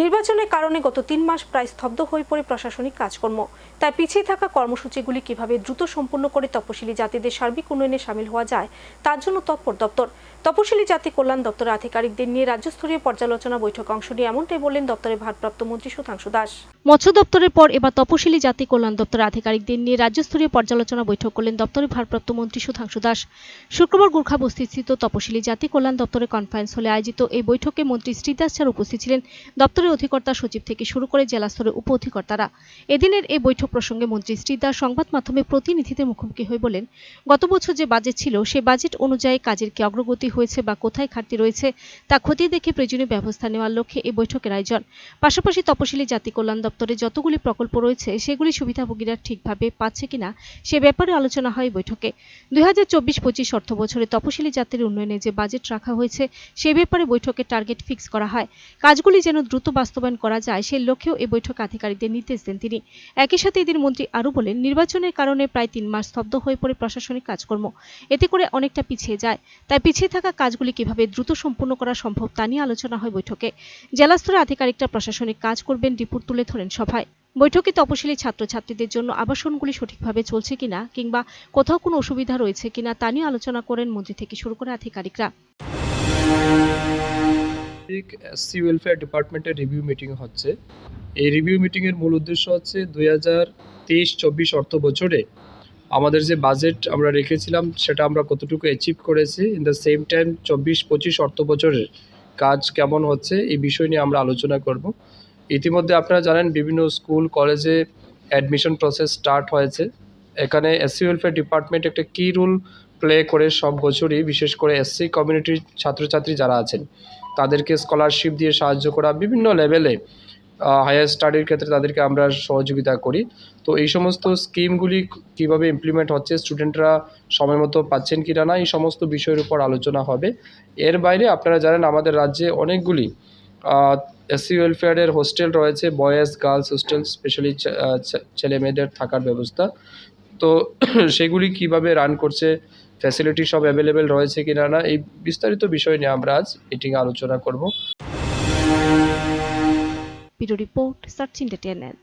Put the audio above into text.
নির্বাচনের কারণে গত তিন মাস প্রায় স্তব্ধ হয়ে পড়ে প্রশাসনিক কাজকর্ম। তাই পিছিয়ে থাকা কর্মসূচিগুলি কীভাবে দ্রুত সম্পূর্ণ করে তপশিলি জাতিদের সার্বিক উন্নয়নে সামিল হওয়া যায়, তার জন্য তৎপর দপ্তর। তপশিলি জাতি কল্যাণ দপ্তরের আধিকারিকদের নিয়ে রাজ্যস্তরীয় পর্যালোচনা বৈঠকে অংশ নিয়ে এমনটাই বললেন দপ্তরের ভারপ্রাপ্ত মন্ত্রী সুধাংশু দাস। মৎস্য দপ্তরের পর এবার তপশিলি জাতি কল্যাণ দপ্তরের আধিকারিকদের নিয়ে রাজ্যস্তরীয় পর্যালোচনা বৈঠক করলেন দপ্তরের ভারপ্রাপ্ত মন্ত্রী সুধাংশু দাস। শুক্রবার গোর্খা বস্তিস্থিত তপশিলি জাতি কল্যাণ দপ্তরের কনফারেন্স হলে আয়োজিত এই বৈঠকে মন্ত্রী শ্রীদাস স্যার উপস্থিত ছিলেন। দপ্তরের অধিকর্তা সচিব থেকে শুরু করে জেলা স্তরের উপ অধিকর্তারা এদিনের এই বৈঠক প্রসঙ্গে মন্ত্রী শ্রীদাস সংবাদ মাধ্যমে প্রতিনিধিদের মুখোমুখি হয়ে বলেন, গত বছর যে বাজেট ছিল, সে বাজেট অনুযায়ী কাজের কি অগ্রগতি হয়েছে বা কোথায় ঘাটতি রয়েছে, তা খতিয়ে দেখে প্রয়োজনীয় ব্যবস্থা নেওয়ার লক্ষ্যে এই বৈঠকের আয়োজন। পাশাপাশি তপশিলি জাতি কল্যাণ দপ্তরে যতগুলি প্রকল্প রয়েছে, সেগুলি সুবিধাভোগীরা ঠিকভাবে পাচ্ছে কিনা, সে ব্যাপারে আলোচনা হয় বৈঠকে। দুই হাজার চব্বিশ পঁচিশ অর্থ বছরে তপশিলি জাতির উন্নয়নে যে বাজেট রাখা হয়েছে, সে ব্যাপারে বৈঠকে টার্গেট ফিক্স করা হয়। কাজগুলি যেন দ্রুত বাস্তবায়ন করা যায়, সেই লক্ষ্যেও এই বৈঠক আধিকারিকদের নির্দেশ দেন তিনি। একই সাথে এদিন মন্ত্রী আরও বলেন, নির্বাচনের কারণে প্রায় তিন মাস স্তব্ধ হয়ে পড়ে প্রশাসনিক কাজকর্ম। এতে করে অনেকটা পিছিয়ে যায়। তাই পিছিয়ে থাকা কাজগুলি কীভাবে দ্রুত সম্পূর্ণ করা সম্ভব তা নিয়ে আলোচনা হয় বৈঠকে। জেলা স্তরে আধিকারিকরা প্রশাসনিক কাজ করবেন রিপোর্ট তুলে ধরেন সভায়। বৈঠকে তপশিলি ছাত্রছাত্রীদের জন্য আবাসনগুলি সঠিকভাবে চলছে কিনা কিংবা কোথাও কোনো অসুবিধা রয়েছে কিনা তা নিয়ে আলোচনা করেন মন্ত্রী থেকে শুরু করে আধিকারিকরা। এসসি ওয়েলফেয়ার ডিপার্টমেন্টের রিভিউ মিটিং হচ্ছে। এই রিভিউ মিটিংয়ের মূল উদ্দেশ্য হচ্ছে দুই হাজার তেইশ চব্বিশ অর্থ বছরে আমাদের যে বাজেট আমরা রেখেছিলাম, সেটা আমরা কতটুকু অ্যাচিভ করেছি ইন দ্য সেম টাইম চব্বিশ পঁচিশ অর্থ বছরের কাজ কেমন হচ্ছে, এই বিষয় নিয়ে আমরা আলোচনা করব। ইতিমধ্যে আপনারা জানেন, বিভিন্ন স্কুল, কলেজে অ্যাডমিশন প্রসেস স্টার্ট হয়েছে। এখানে এসসি ওয়েলফেয়ার ডিপার্টমেন্ট একটা কী রোল প্লে করে সব বছরই, বিশেষ করে এসসি কমিউনিটির ছাত্রছাত্রী যারা আছেন, তাদেরকে স্কলারশিপ দিয়ে সাহায্য করা বিভিন্ন লেভেলে হায়ার স্টাডির ক্ষেত্রে তাদেরকে আমরা সহযোগিতা করি। তো এই সমস্ত স্কিমগুলি কীভাবে ইমপ্লিমেন্ট হচ্ছে স্টুডেন্টরা সময় মতো পাচ্ছেন কি না, এই সমস্ত বিষয়ের উপর আলোচনা হবে। এর বাইরে আপনারা জানেন, আমাদের রাজ্যে অনেকগুলি এসসি ওয়েলফেয়ারের হোস্টেল রয়েছে বয়েজ গার্লস হোস্টেল স্পেশালি ছেলে মেয়েদের থাকার ব্যবস্থা। তো সেগুলি কীভাবে রান করছে ফ্যাসিলিটি সব অ্যাভেলেবেল রয়েছে কি না না এই বিস্তারিত বিষয় নিয়ে আমরা আজ মিটিংয়ে আলোচনা করব। Report search entertainment